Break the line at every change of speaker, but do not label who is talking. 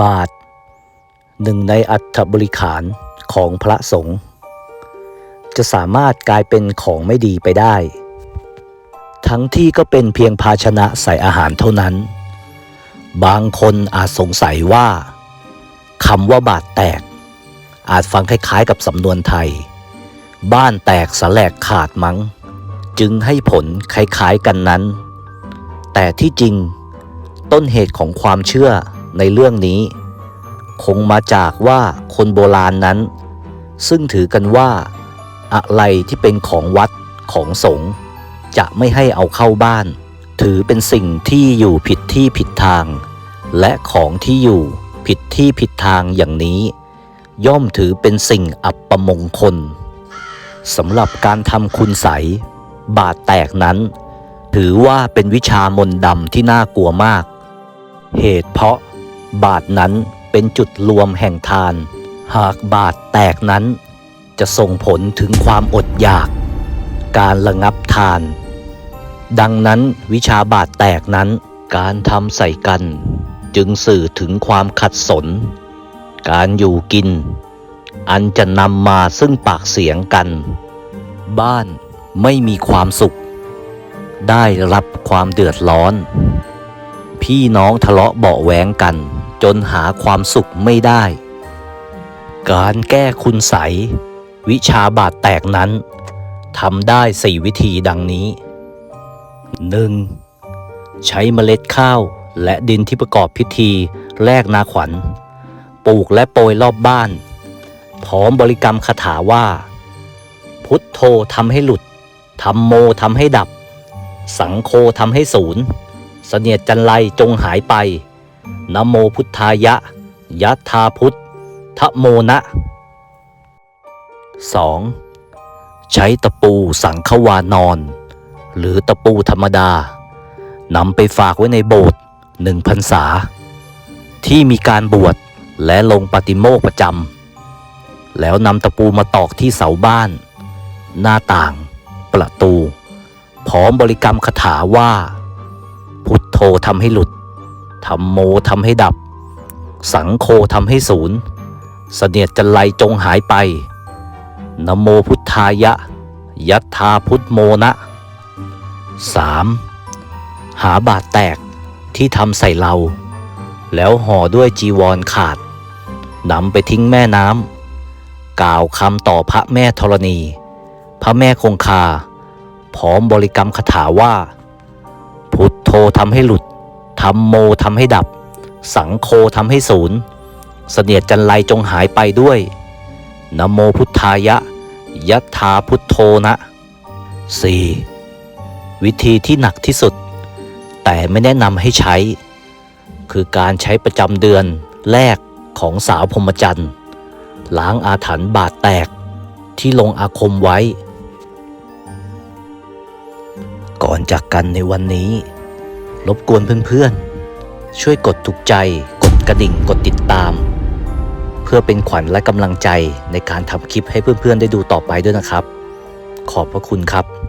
บาท หนึ่งในอัฐบริขารของพระสงฆ์จะสามารถกลายเป็นของไม่ดีไปได้ ทั้งที่ก็เป็นเพียงภาชนะใส่อาหารเท่านั้น บางคนอาจสงสัยว่าคำว่าบาทแตก อาจฟังคล้ายๆกับสำนวนไทย บ้านแตกสแลกขาดมั้ง จึงให้ผลคล้ายๆกันนั้น แต่ที่จริงต้นเหตุของความเชื่อ ในเรื่องนี้ คงมาจากว่าคนโบราณนั้น ซึ่งถือกันว่า อะไรที่เป็นของวัดของสงฆ์จะไม่ให้เอาเข้าบ้าน ถือเป็นสิ่งที่อยู่ผิดที่ผิดทาง และของที่อยู่ผิดที่ผิดทางอย่างนี้ ย่อมถือเป็นสิ่งอับประมงคลสำหรับการทำคุณใสยบาดแตกนั้น ถือว่าเป็นวิชามนดำที่น่ากลัวมาก เหตุเพราะ บาทนั้นเป็นจุดรวมแห่งทาน หากบาทแตกนั้น จะส่งผลถึงความอดอยาก การระงับทาน ดังนั้นวิชาบาทแตกนั้นการทำใส่กัน จึงสื่อถึงความขัดสน การอยู่กิน อันจะนำมาซึ่งปากเสียงกัน บ้านไม่มีความสุข ได้รับความเดือดร้อน พี่น้องทะเลาะเบาะแว้งกัน จนหาความสุขไม่ได้ การแก้คุณใสวิชาบาดแตกนั้นทำได้สี่วิธีดังนี้ 1. ใช้เมล็ดข้าวและดินที่ประกอบพิธีแลกนาขวัญ ปลูกและโปรยรอบบ้าน พร้อมบริกรรมคาถาว่า พุทโธทำให้หลุดธรรมโมทำให้ดับ สังโฆทำให้ศูนย์เสนียดจันไรจงหายไป นโมพุทธายะยัตถาพุทธโมนะ 2. ใช้ตะปูสังขวานอน หรือตะปูธรรมดานำไปฝากไว้ในโบสถ์หนึ่งพรรษา ที่มีการบวชและลงปฏิโมกประจำแล้วนำตะปูมาตอกที่เสาบ้าน หน้าต่าง ประตู พร้อมบริกรรมคาถาว่า พุทโธทำให้หลุด ธรรมโมทำให้ดับ สังโฆทำให้ศูนย์เสนียดจันไรจงหายไปนโมพุทธายะ ยัตถาพุทโมนะ 3. หาบาดแตกที่ทำใส่เรา แล้วห่อด้วยจีวรขาดนำไปทิ้งแม่น้ำกล่าวคำต่อพระแม่ธรณี พระแม่คงคา พร้อมบริกรรมคาถาว่า พุทโธทำให้หลุด ธรรมโมทำให้ดับ สังโฆทำให้ศูนย์ เสนียดจันไรจงหายไปด้วยนโมพุทธายะยัตถาพุทโธนะ 4. วิธีที่หนักที่สุด แต่ไม่แนะนำให้ใช้ คือการใช้ประจำเดือนแรกของสาวพรหมจรรย์ล้างอาถรรพ์บาดแตกที่ลงอาคมไว้ ก่อนจากกันในวันนี้ รบกวนเพื่อนๆ ช่วยกดถูกใจ กดกระดิ่ง กดติดตาม เพื่อเป็นขวัญและกำลังใจในการทำคลิปให้เพื่อนๆ ได้ดูต่อไปด้วยนะครับ ขอบพระคุณครับ